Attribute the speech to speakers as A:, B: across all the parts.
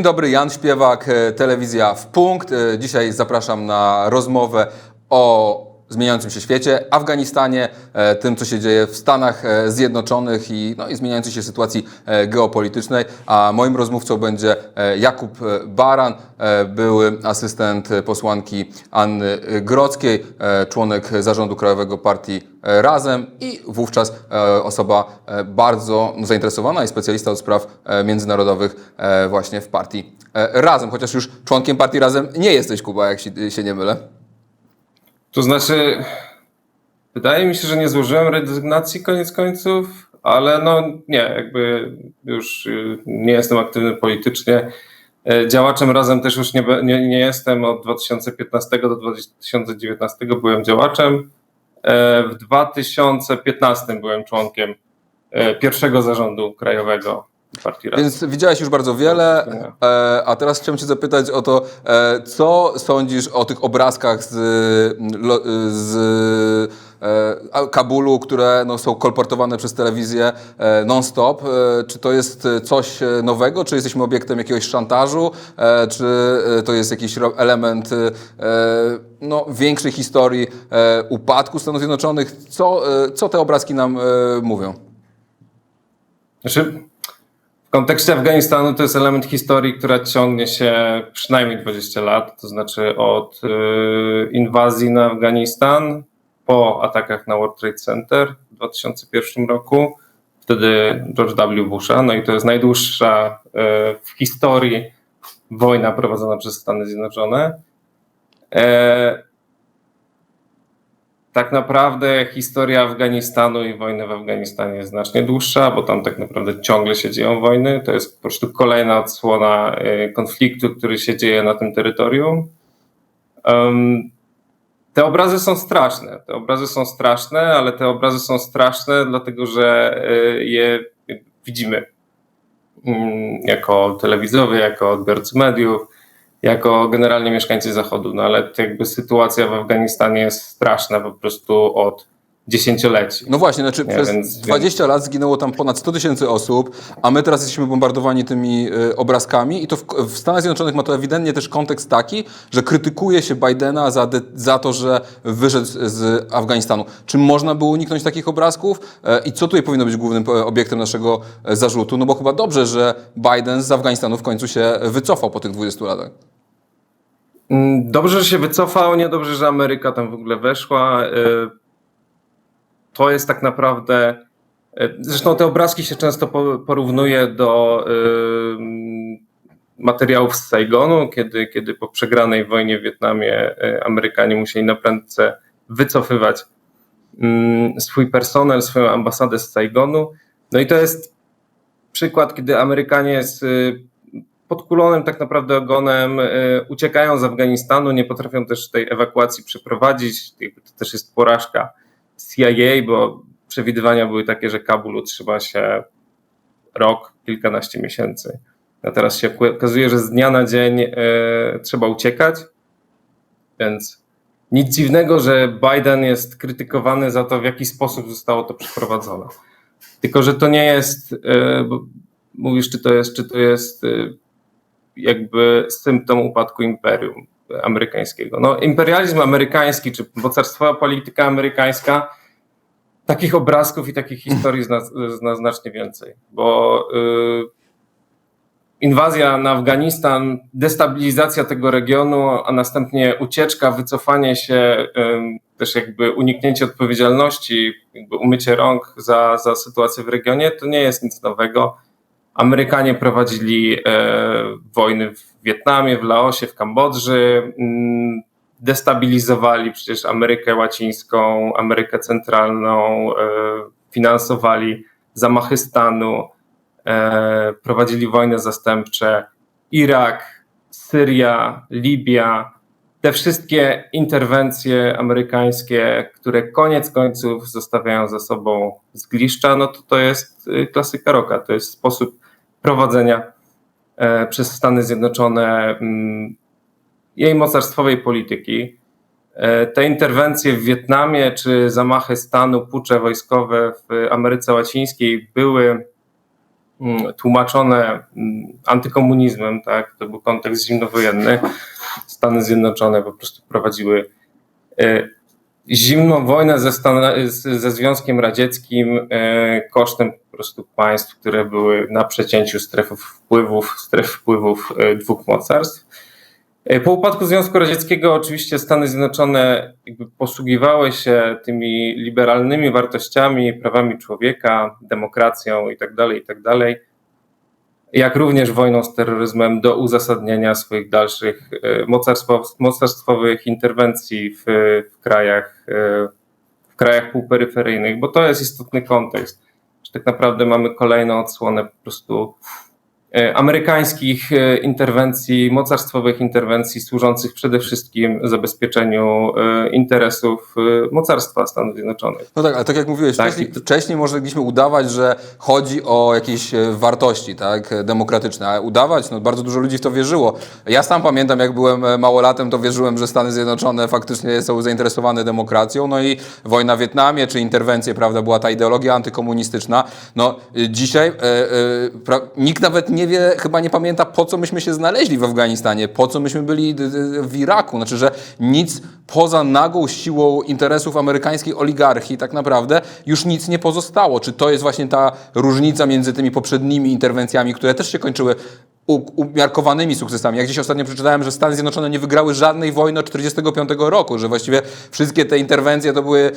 A: Dzień dobry, Jan Śpiewak, e, telewizja w punkt. E, Dzisiaj zapraszam na rozmowę o zmieniającym się świecie, Afganistanie, e, tym, co się dzieje w Stanach e, Zjednoczonych i, no, i zmieniającej się sytuacji e, geopolitycznej. A moim rozmówcą będzie Jakub Baran, były asystent posłanki Anny Grodzkiej, e, członek zarządu Krajowego Partii Razem i wówczas osoba bardzo no, zainteresowana i specjalista od spraw międzynarodowych właśnie w partii Razem, chociaż już członkiem partii Razem nie jesteś, Kuba, jak się nie mylę.
B: To znaczy, wydaje mi się, że nie złożyłem rezygnacji koniec końców, ale no nie, jakby już y, nie jestem aktywny politycznie. E, Działaczem razem też już nie, nie, nie jestem. Od 2015 do 2019 byłem działaczem. E, W 2015 byłem członkiem e, pierwszego zarządu krajowego.
A: Więc widziałeś już bardzo wiele, e, a teraz chciałem Cię zapytać o to, e, co sądzisz o tych obrazkach z, lo, z e, Kabulu, które no, są kolportowane przez telewizję non-stop. Czy to jest coś nowego, czy jesteśmy obiektem jakiegoś szantażu, czy to jest jakiś element no, większej historii upadku Stanów Zjednoczonych? Co, co te obrazki nam mówią?
B: Znaczy, w kontekście Afganistanu to jest element historii, która ciągnie się przynajmniej 20 lat, to znaczy od y, inwazji na Afganistan po atakach na World Trade Center w 2001 roku, wtedy George W. Busha, no i to jest najdłuższa y, w historii wojna prowadzona przez Stany Zjednoczone. Tak naprawdę historia Afganistanu i wojny w Afganistanie jest znacznie dłuższa, bo tam tak naprawdę ciągle się dzieją wojny. To jest po prostu kolejna odsłona e, konfliktu, który się dzieje na tym terytorium. Te obrazy są straszne. Te obrazy są straszne, ale te obrazy są straszne, dlatego że e, je widzimy mm, jako telewizowie, jako odbiorcy mediów jako generalnie mieszkańcy Zachodu, no ale jakby sytuacja w Afganistanie jest straszna po prostu od dziesięcioleci.
A: No właśnie, znaczy
B: Nie,
A: przez
B: więc-
A: 20 lat zginęło tam ponad 100 tysięcy osób, a my teraz jesteśmy bombardowani tymi y, obrazkami i to w, w Stanach Zjednoczonych ma to ewidentnie też kontekst taki, że krytykuje się Bidena za, de, za to, że wyszedł z, z Afganistanu. Czy można było uniknąć takich obrazków e, i co tutaj powinno być głównym e, obiektem naszego e, zarzutu? No bo chyba dobrze, że Biden z Afganistanu w końcu się wycofał po tych 20 latach.
B: Mm, Dobrze, że się wycofał, niedobrze, że Ameryka tam w ogóle weszła. Y, To jest tak naprawdę. y, Zresztą te obrazki się często po- porównuje do y, materiałów z Saigonu, kiedy, kiedy po przegranej wojnie w Wietnamie y, Amerykanie musieli na prędce wycofywać mm, swój personel, swoją ambasadę z Saigonu. No i to jest przykład, kiedy Amerykanie z podkulonym tak naprawdę ogonem uciekają z Afganistanu, nie potrafią też tej ewakuacji przeprowadzić. To też jest porażka CIA, bo przewidywania były takie, że Kabul utrzyma się rok, kilkanaście miesięcy. A teraz się okazuje, że z dnia na dzień y, trzeba uciekać, więc nic dziwnego, że Biden jest krytykowany za to, w jaki sposób zostało to przeprowadzone. Tylko, że to nie jest, y, bo mówisz, czy to jest, czy to jest y, jakby symptom upadku imperium amerykańskiego. No, imperializm amerykański, czy mocarstwowa polityka amerykańska, takich obrazków i takich historii zna, zna znacznie więcej, bo y, inwazja na Afganistan, destabilizacja tego regionu, a następnie ucieczka, wycofanie się, też jakby uniknięcie odpowiedzialności, jakby umycie rąk za, za sytuację w regionie, to nie jest nic nowego. Amerykanie prowadzili e, wojny w Wietnamie, w Laosie, w Kambodży, mm, destabilizowali przecież Amerykę Łacińską, Amerykę Centralną, e, finansowali zamachy stanu, e, prowadzili wojny zastępcze, Irak, Syria, Libia. Te wszystkie interwencje amerykańskie, które koniec końców zostawiają za sobą zgliszcza, no to to jest y, klasyka roka. To jest sposób prowadzenia e, przez Stany Zjednoczone mm, jej mocarstwowej polityki. E, Te interwencje w Wietnamie czy zamachy stanu, pucze wojskowe w Ameryce Łacińskiej były mm, tłumaczone mm, antykomunizmem, tak, to był kontekst zimnowojenny. Stany Zjednoczone po prostu prowadziły e, zimną wojnę ze, Stan- ze Związkiem Radzieckim e, kosztem po prostu państw, które były na przecięciu stref wpływów, stref wpływów e, dwóch mocarstw. E, Po upadku Związku Radzieckiego oczywiście Stany Zjednoczone posługiwały się tymi liberalnymi wartościami, prawami człowieka, demokracją itd., itd., jak również wojną z terroryzmem do uzasadniania swoich dalszych e, mocarstwo, mocarstwowych interwencji w, w, krajach, e, w krajach półperyferyjnych, bo to jest istotny kontekst. Że tak naprawdę mamy kolejną odsłonę po prostu amerykańskich e, interwencji, mocarstwowych interwencji służących przede wszystkim zabezpieczeniu e, interesów e, mocarstwa Stanów Zjednoczonych.
A: No tak, ale tak jak mówiłeś,
B: Tak.
A: wcześniej, wcześniej mogliśmy udawać, że chodzi o jakieś e, wartości tak, e, demokratyczne, a udawać, no bardzo dużo ludzi w to wierzyło. Ja sam pamiętam, jak byłem e, małolatem, to wierzyłem, że Stany Zjednoczone faktycznie są zainteresowane demokracją, no i wojna w Wietnamie, czy interwencje, prawda, była ta ideologia antykomunistyczna. No e, dzisiaj e, e, pra, nikt nawet nie wie, chyba nie pamięta, po co myśmy się znaleźli w Afganistanie, po co myśmy byli w Iraku, znaczy, że nic poza nagłą siłą interesów amerykańskiej oligarchii tak naprawdę już nic nie pozostało. Czy to jest właśnie ta różnica między tymi poprzednimi interwencjami, które też się kończyły umiarkowanymi sukcesami. Jak gdzieś ostatnio przeczytałem, że Stany Zjednoczone nie wygrały żadnej wojny od 1945 roku, że właściwie wszystkie te interwencje to były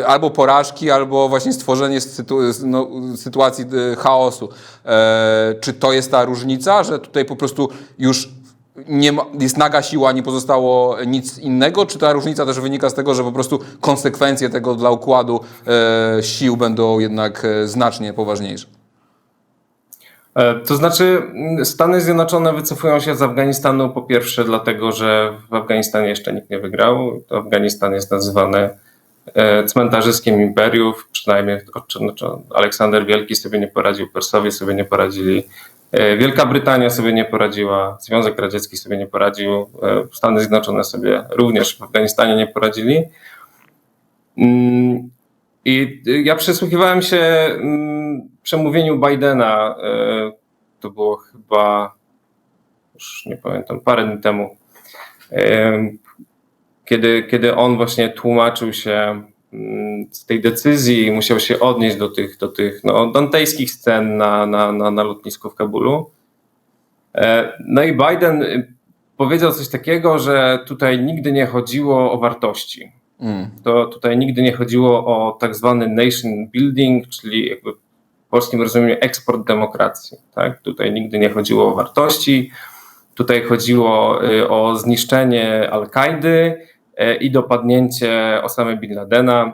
A: e, albo porażki, albo właśnie stworzenie no, sytuacji chaosu. E, czy to jest ta różnica, że tutaj po prostu już nie ma, jest naga siła, nie pozostało nic innego, czy ta różnica też wynika z tego, że po prostu konsekwencje tego dla układu e, sił będą jednak znacznie poważniejsze?
B: E, To znaczy, mm, Stany Zjednoczone wycofują się z Afganistanu po pierwsze dlatego, że w Afganistanie jeszcze nikt nie wygrał. Afganistan jest nazywany e, cmentarzyskiem imperiów, przynajmniej znaczy Aleksander Wielki sobie nie poradził, Persowie sobie nie poradzili, e, Wielka Brytania sobie nie poradziła, Związek Radziecki sobie nie poradził, Stany Zjednoczone sobie również w Afganistanie nie poradzili. Mm, I ja przysłuchiwałem się mm, przemówieniu Bidena, e, to było chyba, już nie pamiętam, parę dni temu, e, kiedy, kiedy on właśnie tłumaczył się mm, z tej decyzji i musiał się odnieść do tych, do tych no, dantejskich scen na, na, na, na lotnisku w Kabulu. E, No i Biden y, powiedział coś takiego, że tutaj nigdy nie chodziło o wartości
A: Mm.
B: to tutaj nigdy nie chodziło o tak zwany nation building, czyli jakby w polskim rozumieniu eksport demokracji. Tak? Tutaj nigdy nie chodziło o wartości, tutaj chodziło y, o zniszczenie Al-Kaidy y, i dopadnięcie Osamy Bin Ladena.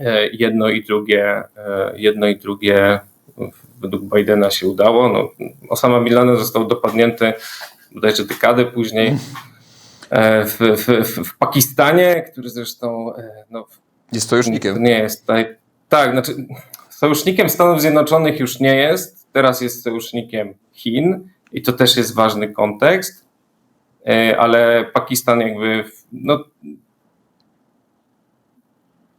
B: Y, Jedno i drugie, jedno i drugie według Bidena się udało. No, Osama Bin Laden został dopadnięty bodajże dekadę później w, w, w, Pakistanie, który zresztą no,
A: Jest sojusznikiem.
B: nie jest. Tak, tak, znaczy sojusznikiem Stanów Zjednoczonych już nie jest, teraz jest sojusznikiem Chin i to też jest ważny kontekst, e, ale Pakistan jakby, no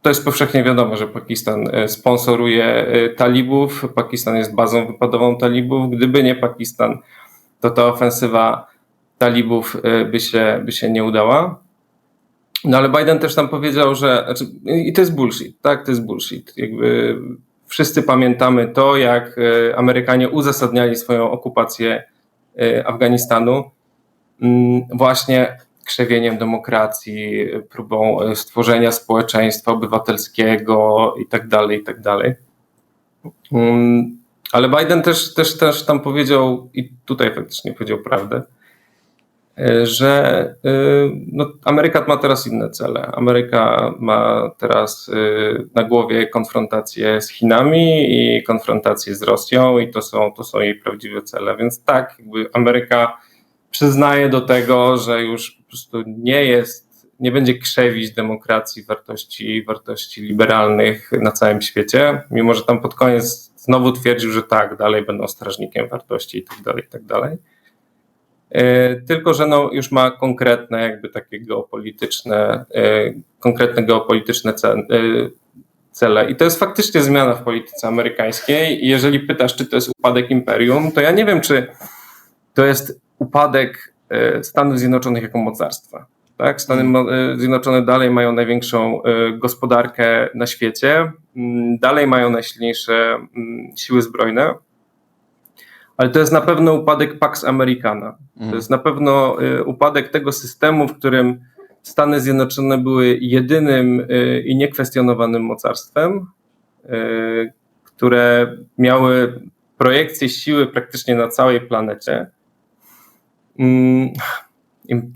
B: to jest powszechnie wiadomo, że Pakistan e, sponsoruje e, talibów, Pakistan jest bazą wypadową talibów. Gdyby nie Pakistan, to ta ofensywa talibów by się, by się nie udała. No ale Biden też tam powiedział, że. Znaczy, I to jest bullshit, tak? To jest bullshit. Jakby wszyscy pamiętamy to, jak e, Amerykanie uzasadniali swoją okupację e, Afganistanu mm, właśnie krzewieniem demokracji, próbą e, stworzenia społeczeństwa obywatelskiego i tak dalej, i tak. Mm, Ale Biden też, też, też tam powiedział, i tutaj faktycznie powiedział prawdę, że y, no, Ameryka ma teraz inne cele. Ameryka ma teraz y, na głowie konfrontację z Chinami i konfrontację z Rosją, i to są, to są jej prawdziwe cele. Więc tak, jakby Ameryka przyznaje do tego, że już po prostu nie jest, nie będzie krzewić demokracji, wartości, wartości liberalnych na całym świecie, mimo że tam pod koniec znowu twierdził, że tak, dalej będą strażnikiem wartości i tak dalej, i tak dalej. E, Tylko, że no już ma konkretne, jakby takie geopolityczne, e, konkretne geopolityczne e, cele. I to jest faktycznie zmiana w polityce amerykańskiej. I jeżeli pytasz, czy to jest upadek imperium, to ja nie wiem, czy to jest upadek Stanów Zjednoczonych jako mocarstwa. Tak? Stany e, Zjednoczone dalej mają największą gospodarkę na świecie, mm, dalej mają najsilniejsze mm, siły zbrojne, ale to jest na pewno upadek Pax Americana. To jest na pewno y, upadek tego systemu, w którym Stany Zjednoczone były jedynym y, i niekwestionowanym mocarstwem, y, które miały projekcję siły praktycznie na całej planecie. Mm,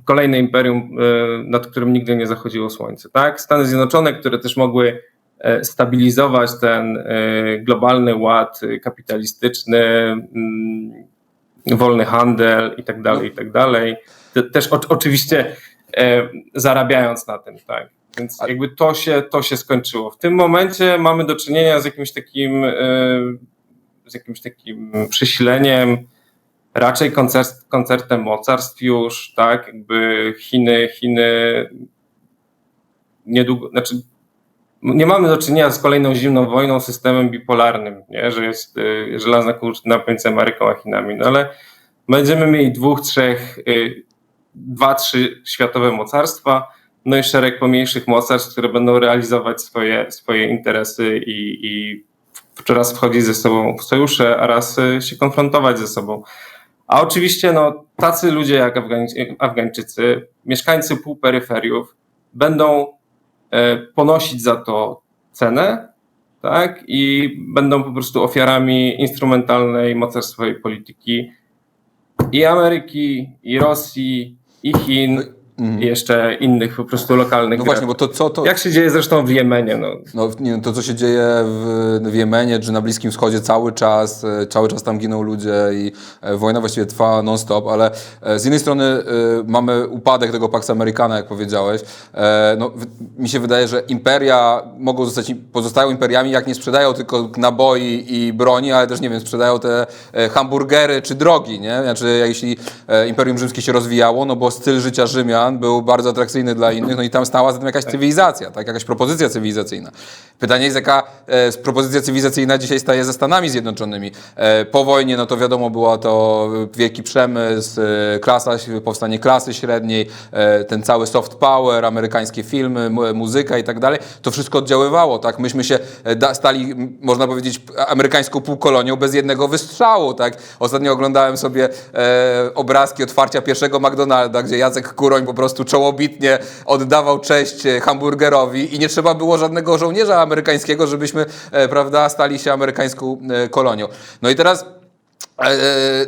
B: Kolejne imperium, nad którym nigdy nie zachodziło słońce. Tak? Stany Zjednoczone, które też mogły stabilizować ten e, globalny ład e, kapitalistyczny, mm, wolny handel i tak dalej, i tak dalej. Te- Też o, oczywiście e, zarabiając na tym, tak. Więc jakby to się, to się skończyło. W tym momencie mamy do czynienia z jakimś takim, e, z jakimś takim przesileniem, raczej koncert, koncertem mocarstw już, tak, jakby Chiny, Chiny niedługo, znaczy nie mamy do czynienia z kolejną zimną wojną, systemem bipolarnym, nie? że jest y, żelazna kurtyna pomiędzy Ameryką a Chinami, no ale będziemy mieli dwóch, trzech, y, dwa, trzy światowe mocarstwa, no i szereg pomniejszych mocarstw, które będą realizować swoje, swoje interesy i, i raz wchodzić ze sobą w sojusze, a raz y, się konfrontować ze sobą. A oczywiście no, tacy ludzie jak Afgańczycy, mieszkańcy półperyferiów, będą ponosić za to cenę, tak? I będą po prostu ofiarami instrumentalnej mocarstwowej polityki i Ameryki, i Rosji, i Chin,
A: Mhm.
B: i jeszcze innych po prostu lokalnych.
A: No właśnie, bo to co to.
B: Jak się dzieje zresztą w Jemenie, no.
A: No, nie, wiem, to, co się dzieje w, w Jemenie czy na Bliskim Wschodzie cały czas, e, cały czas tam giną ludzie i e, wojna właściwie trwa non-stop, ale e, z jednej strony mamy upadek tego Pax Americana, jak powiedziałeś. No, mi się wydaje, że imperia mogą zostać, pozostają imperiami, jak nie sprzedają tylko naboi i broni, ale też, nie wiem, sprzedają te hamburgery czy drogi, nie? Znaczy, jeśli Imperium Rzymskie się rozwijało, no bo styl życia Był bardzo atrakcyjny dla innych, no i tam stała za tym jakaś cywilizacja, tak? Jakaś propozycja cywilizacyjna. Pytanie jest, jaka e, propozycja cywilizacyjna dzisiaj staje ze Stanami Zjednoczonymi. E, po wojnie, no to wiadomo, była to wielki przemysł, e, klasa, powstanie klasy średniej, e, ten cały soft power, amerykańskie filmy, mu- muzyka i tak dalej. To wszystko oddziaływało, tak? Myśmy się e, da, stali, można powiedzieć, amerykańską półkolonią bez jednego wystrzału, tak? Ostatnio oglądałem sobie e, obrazki otwarcia pierwszego McDonalda, gdzie Jacek Kuroń po prostu czołobitnie oddawał cześć e, hamburgerowi i nie trzeba było żadnego żołnierza amerykańskiego, żebyśmy, e, prawda, stali się amerykańską e, kolonią. No i teraz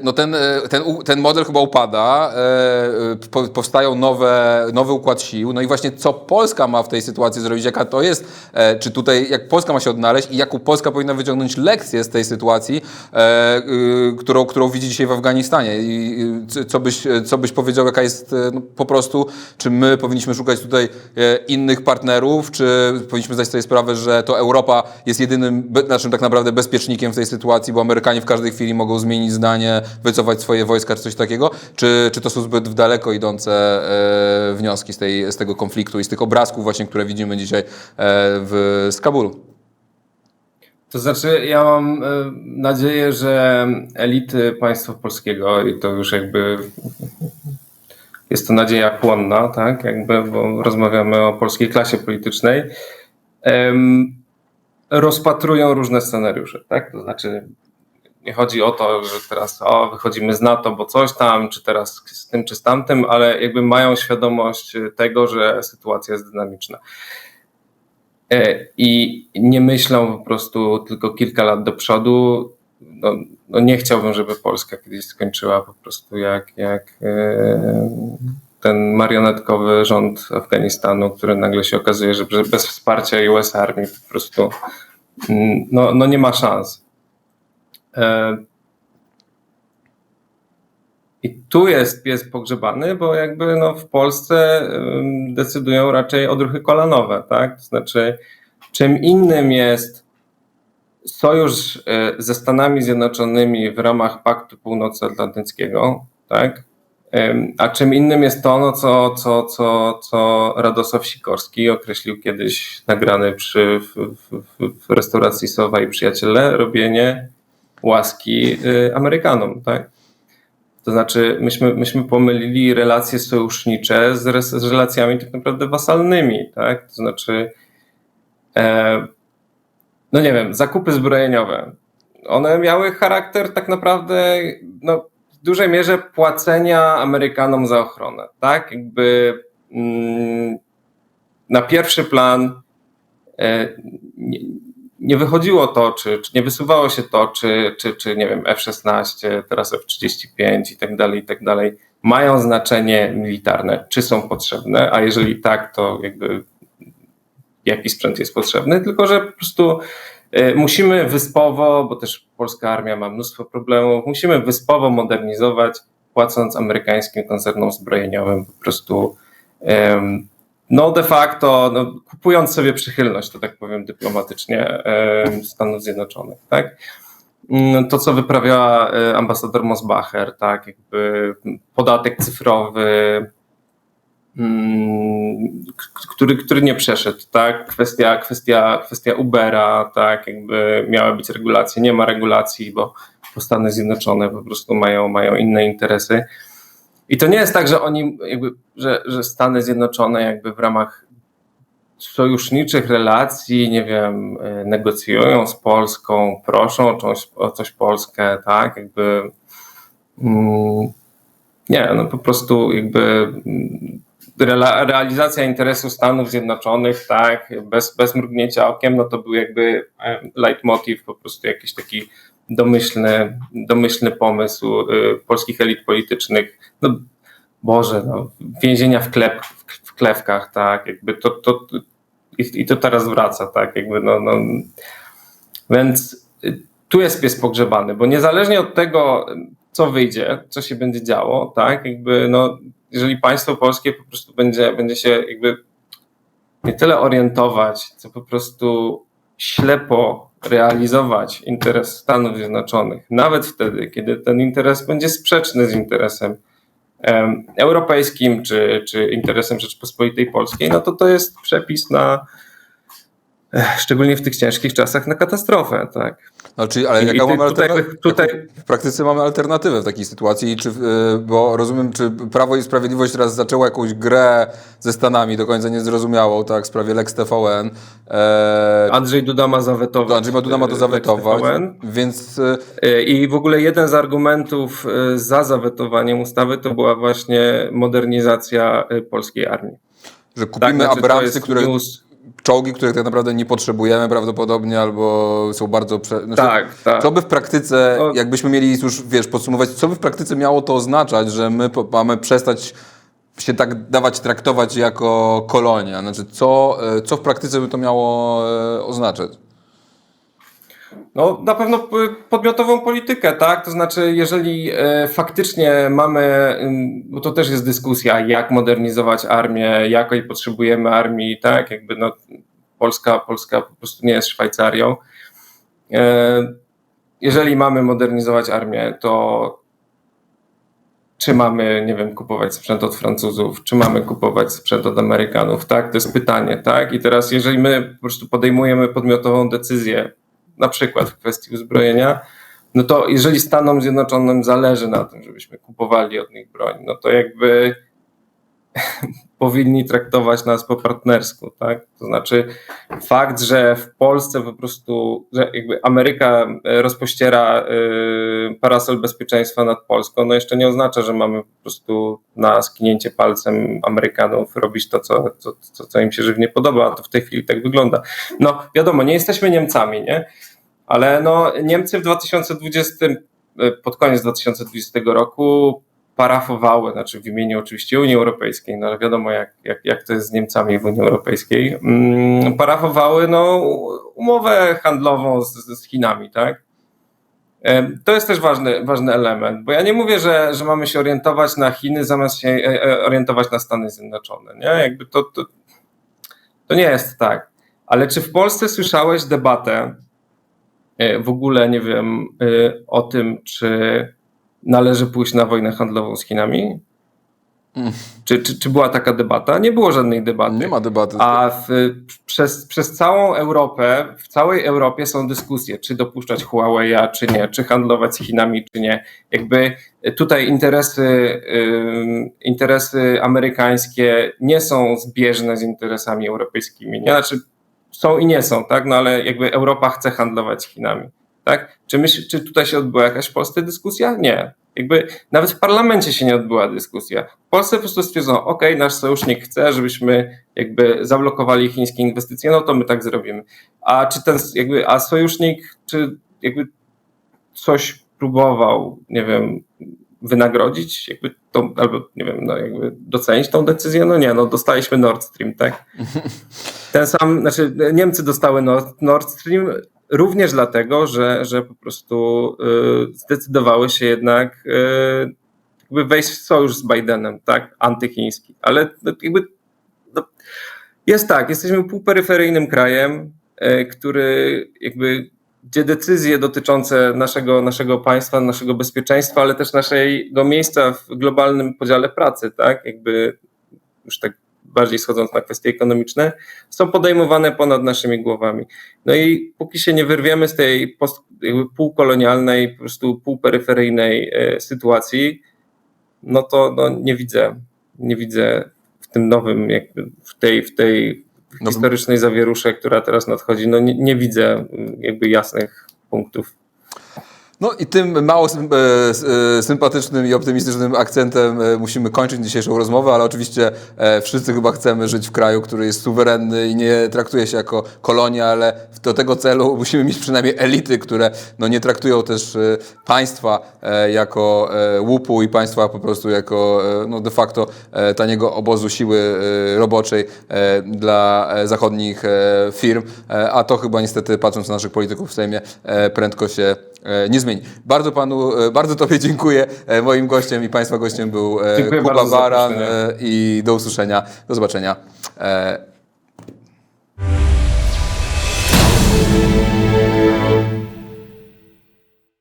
A: No ten, e, ten, ten model chyba upada, e, po- powstają nowe, nowy układ sił. No i właśnie co Polska ma w tej sytuacji zrobić, jaka to jest, e, czy tutaj, jak Polska ma się odnaleźć i jaką Polska powinna wyciągnąć lekcję z tej sytuacji, e, y, którą, którą widzi dzisiaj w Afganistanie. I co byś, co byś powiedział, jaka jest e, no, po prostu, czy my powinniśmy szukać tutaj e, innych partnerów, czy powinniśmy zdać sobie sprawę, że to Europa jest jedynym, naszym tak naprawdę bezpiecznikiem w tej sytuacji, bo Amerykanie w każdej chwili mogą zmienić zdanie, wycofać swoje wojska czy coś takiego, czy, czy to są zbyt daleko idące e, wnioski z, tej, z tego konfliktu i z tych obrazków właśnie, które widzimy dzisiaj e, w, z Kabulu?
B: To znaczy, ja mam e, nadzieję, że elity państwa polskiego, i to już jakby jest to nadzieja płonna, tak, jakby, bo rozmawiamy o polskiej klasie politycznej, rozpatrują różne scenariusze, tak, to znaczy nie chodzi o to, że teraz o, wychodzimy z NATO, bo coś tam, czy teraz z tym, czy z tamtym, ale jakby mają świadomość tego, że sytuacja jest dynamiczna. E, I nie myślą po prostu tylko kilka lat do przodu. No, no nie chciałbym, żeby Polska kiedyś skończyła po prostu jak, jak e, ten marionetkowy rząd Afganistanu, który nagle się okazuje, że że bez wsparcia US Army po prostu mm, no, no nie ma szans. E, I tu jest pies pogrzebany, bo jakby no w Polsce decydują raczej odruchy kolanowe, tak? To znaczy, czym innym jest sojusz y, ze Stanami Zjednoczonymi w ramach Paktu Północnoatlantyckiego, tak? A czym innym jest to, no co, co, co, co Radosław Sikorski określił kiedyś nagrany przy w, w, w restauracji Sowa i Przyjaciele, robienie łaski y, Amerykanom, tak? To znaczy, myśmy, myśmy pomylili relacje sojusznicze z, z relacjami tak naprawdę wasalnymi, tak? To znaczy, e, no nie wiem, zakupy zbrojeniowe. One miały charakter tak naprawdę, no, w dużej mierze płacenia Amerykanom za ochronę, tak? Jakby mm, na pierwszy plan e, nie, nie wychodziło to, czy, czy nie wysuwało się to, czy, czy, czy nie wiem, F-16, teraz F-35 i tak dalej, i tak dalej, mają znaczenie militarne, czy są potrzebne, a jeżeli tak, to jakby jaki sprzęt jest potrzebny, tylko że po prostu e, musimy wyspowo, bo też polska armia ma mnóstwo problemów, musimy wyspowo modernizować, płacąc amerykańskim koncernom zbrojeniowym po prostu em, no de facto no, kupując sobie przychylność, to tak powiem dyplomatycznie, Stanów Zjednoczonych, tak? Mm, To, co wyprawiała e, ambasador Mosbacher, tak, jakby podatek cyfrowy, mm, który, który nie przeszedł, tak? Kwestia, kwestia, kwestia Ubera, tak, jakby miały być regulacje, nie ma regulacji, bo, bo Stany Zjednoczone po prostu mają, mają inne interesy. I to nie jest tak, że oni, jakby, że, że Stany Zjednoczone jakby w ramach sojuszniczych relacji, nie wiem, y, negocjują z Polską, proszą o coś, o coś Polskę, tak, jakby mm, nie, no po prostu jakby mm, realizacja interesu Stanów Zjednoczonych, tak, bez, bez mrugnięcia okiem, no to był jakby leitmotiv, po prostu jakiś taki domyślny, domyślny pomysł y, polskich elit politycznych. No, Boże, no, więzienia w, klep, w klewkach, tak, jakby to, to i, i to teraz wraca, tak, jakby no, no więc y, tu jest pies pogrzebany, bo niezależnie od tego, co wyjdzie, co się będzie działo, tak, jakby no, jeżeli państwo polskie po prostu będzie, będzie się jakby nie tyle orientować, co po prostu ślepo realizować interes Stanów Zjednoczonych, nawet wtedy, kiedy ten interes będzie sprzeczny z interesem em, europejskim czy, czy interesem Rzeczpospolitej Polskiej, no to to jest przepis na, szczególnie w tych ciężkich czasach, na katastrofę, tak.
A: No, czyli, ale
B: I-
A: jaka
B: i
A: mamy
B: tutaj-
A: alternatywę?
B: tutaj-
A: W praktyce mamy alternatywę w takiej sytuacji, czy, y, bo rozumiem, czy Prawo i Sprawiedliwość teraz zaczęło jakąś grę ze Stanami, do końca niezrozumiałą, tak, w sprawie Lex TVN. E,
B: Andrzej Duda ma zawetować.
A: Andrzej Duda ma to
B: e,
A: zawetować, więc
B: E, I w ogóle jeden z argumentów e, za zawetowaniem ustawy to była właśnie modernizacja e, polskiej armii.
A: że kupimy
B: znaczy, to
A: Abramsy, które,
B: news.
A: Czołgi, których tak naprawdę nie potrzebujemy prawdopodobnie, albo są bardzo... Prze... Znaczy,
B: Tak, tak.
A: Co by w praktyce,
B: No.
A: jakbyśmy mieli już, wiesz, podsumować, co by w praktyce miało to oznaczać, że my mamy przestać się tak dawać traktować jako kolonia? Znaczy, co, e, co w praktyce by to miało e, oznaczać?
B: No, na pewno podmiotową politykę, tak? To znaczy, jeżeli e, faktycznie mamy, ym, bo to też jest dyskusja, jak modernizować armię, jakiej potrzebujemy armii, tak? Jakby no, Polska, Polska po prostu nie jest Szwajcarią. E, jeżeli mamy modernizować armię, to czy mamy, nie wiem, kupować sprzęt od Francuzów, czy mamy kupować sprzęt od Amerykanów, tak? To jest pytanie, tak? I teraz, jeżeli my po prostu podejmujemy podmiotową decyzję, na przykład w kwestii uzbrojenia, no to jeżeli Stanom Zjednoczonym zależy na tym, żebyśmy kupowali od nich broń, no to jakby powinni traktować nas po partnersku, tak? To znaczy fakt, że w Polsce po prostu, że jakby Ameryka e, rozpościera y, parasol bezpieczeństwa nad Polską, no jeszcze nie oznacza, że mamy po prostu na skinięcie palcem Amerykanów robić to, co, co, co, co im się żywnie podoba, a to w tej chwili tak wygląda. No wiadomo, nie jesteśmy Niemcami, nie? Ale no Niemcy w 2020, e, pod koniec 2020 roku parafowały, znaczy w imieniu oczywiście Unii Europejskiej, no ale wiadomo jak, jak, jak to jest z Niemcami w Unii Europejskiej, mm, parafowały no, umowę handlową z, z Chinami, tak? To jest też ważny, ważny element, bo ja nie mówię, że, że mamy się orientować na Chiny zamiast się e, e, orientować na Stany Zjednoczone, nie? Jakby to, to, to nie jest tak. Ale czy w Polsce słyszałeś debatę e, w ogóle, nie wiem, o tym, czy należy pójść na wojnę handlową z Chinami? Czy, czy, czy była taka debata? Nie było żadnej debaty.
A: Nie ma debaty.
B: A w, przez, przez całą Europę, w całej Europie są dyskusje, czy dopuszczać Huawei'a, czy nie, czy handlować z Chinami, czy nie. Jakby tutaj interesy, interesy amerykańskie nie są zbieżne z interesami europejskimi. Nie? Znaczy są i nie są, tak? No ale jakby Europa chce handlować z Chinami. Tak? Czy, myśl, czy tutaj się odbyła jakaś w Polsce dyskusja? Nie. Jakby nawet w parlamencie się nie odbyła dyskusja. W Polsce po prostu stwierdzono, ok, nasz sojusznik chce, żebyśmy jakby zablokowali chińskie inwestycje, no to my tak zrobimy. A czy ten jakby, a sojusznik, czy jakby coś próbował, nie wiem, wynagrodzić, jakby tą, albo nie wiem, no jakby docenić tą decyzję? No nie, no dostaliśmy Nord Stream, tak? Ten sam, znaczy Niemcy dostały Nord, Nord Stream również dlatego, że, że po prostu y, zdecydowały się jednak y, jakby wejść w sojusz z Bidenem, tak, antychiński. Ale jakby no, jest tak, jesteśmy półperyferyjnym krajem, y, który jakby gdzie decyzje dotyczące naszego, naszego państwa, naszego bezpieczeństwa, ale też naszego miejsca w globalnym podziale pracy, tak, jakby już tak bardziej schodząc na kwestie ekonomiczne, są podejmowane ponad naszymi głowami. No i póki się nie wyrwiemy z tej post, półkolonialnej, po prostu półperyferyjnej e, sytuacji, no to no, nie widzę, nie widzę w tym nowym, jakby w tej, w tej historycznej zawierusze, która teraz nadchodzi, no nie, nie widzę jakby jasnych punktów.
A: No i tym mało e, e, sympatycznym i optymistycznym akcentem e, musimy kończyć dzisiejszą rozmowę, ale oczywiście wszyscy chyba chcemy żyć w kraju, który jest suwerenny i nie traktuje się jako kolonia, ale do tego celu musimy mieć przynajmniej elity, które no, nie traktują też państwa jako łupu i państwa po prostu jako no, de facto taniego obozu siły roboczej dla zachodnich firm, a to chyba niestety patrząc na naszych polityków w Sejmie prędko się nie zmieni. Bardzo panu, e, bardzo tobie dziękuję. E, Moim gościem i państwa gościem był e,
B: Dziękuję
A: Kuba Baran i do usłyszenia, do zobaczenia.